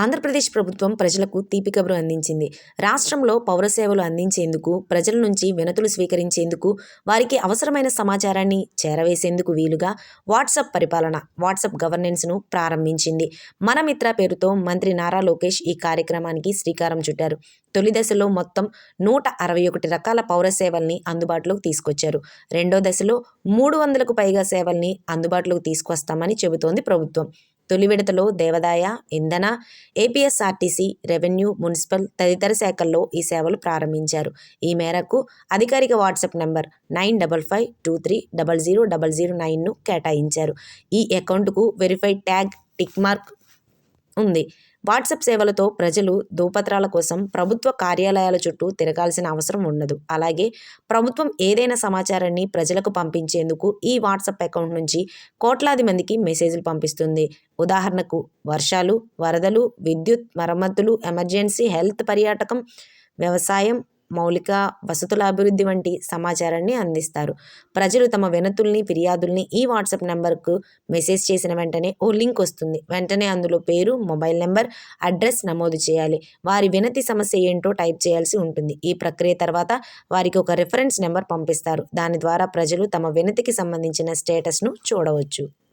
ఆంధ్రప్రదేశ్ ప్రభుత్వం ప్రజలకు తీపి కబురు అందించింది. రాష్ట్రంలో పౌర సేవలు అందించేందుకు ప్రజల నుంచి వినతులు స్వీకరించేందుకు వారికి అవసరమైన సమాచారాన్ని చేరవేసేందుకు వీలుగా వాట్సాప్ పరిపాలన వాట్సాప్ గవర్నెన్స్ను ప్రారంభించింది. మన మిత్ర పేరుతో మంత్రి నారా లోకేష్ ఈ కార్యక్రమానికి శ్రీకారం చుట్టారు. తొలి దశలో మొత్తం నూట అరవై ఒకటి రకాల పౌర సేవల్ని అందుబాటులోకి తీసుకొచ్చారు. రెండో దశలో మూడు వందలకు పైగా సేవల్ని అందుబాటులోకి తీసుకొస్తామని చెబుతోంది ప్రభుత్వం. తొలి విడతలో దేవదాయ ఇంధన ఏపీఎస్ఆర్టీసీ రెవెన్యూ మున్సిపల్ తదితర శాఖల్లో ఈ సేవలు ప్రారంభించారు. ఈ మేరకు అధికారిక WhatsApp number nine double five two three double zero double zero నైన్ను కేటాయించారు. ఈ అకౌంట్కు వెరిఫైడ్ ట్యాగ్ టిక్ మార్క్ ఉంది. వాట్సాప్ సేవలతో ప్రజలు ధృవపత్రాల కోసం ప్రభుత్వ కార్యాలయాల చుట్టూ తిరగాల్సిన అవసరం ఉండదు. అలాగే ప్రభుత్వం ఏదైనా సమాచారాన్ని ప్రజలకు పంపించేందుకు ఈ వాట్సాప్ అకౌంట్ నుంచి కోట్లాది మందికి మెసేజ్లు పంపిస్తుంది. ఉదాహరణకు వర్షాలు వరదలు విద్యుత్ మరమ్మతులు ఎమర్జెన్సీ హెల్త్ పర్యాటకం వ్యవసాయం మౌలిక వసతుల అభివృద్ధి వంటి సమాచారాన్ని అందిస్తారు. ప్రజలు తమ వినతుల్ని ఫిర్యాదుల్ని ఈ వాట్సాప్ నెంబర్కు మెసేజ్ చేసిన వెంటనే ఓ లింక్ వస్తుంది. వెంటనే అందులో పేరు మొబైల్ నెంబర్ అడ్రస్ నమోదు చేయాలి. వారి వినతి సమస్య ఏంటో టైప్ చేయాల్సి ఉంటుంది. ఈ ప్రక్రియ తర్వాత వారికి ఒక రిఫరెన్స్ నెంబర్ పంపిస్తారు. దాని ద్వారా ప్రజలు తమ వినతికి సంబంధించిన స్టేటస్ను చూడవచ్చు.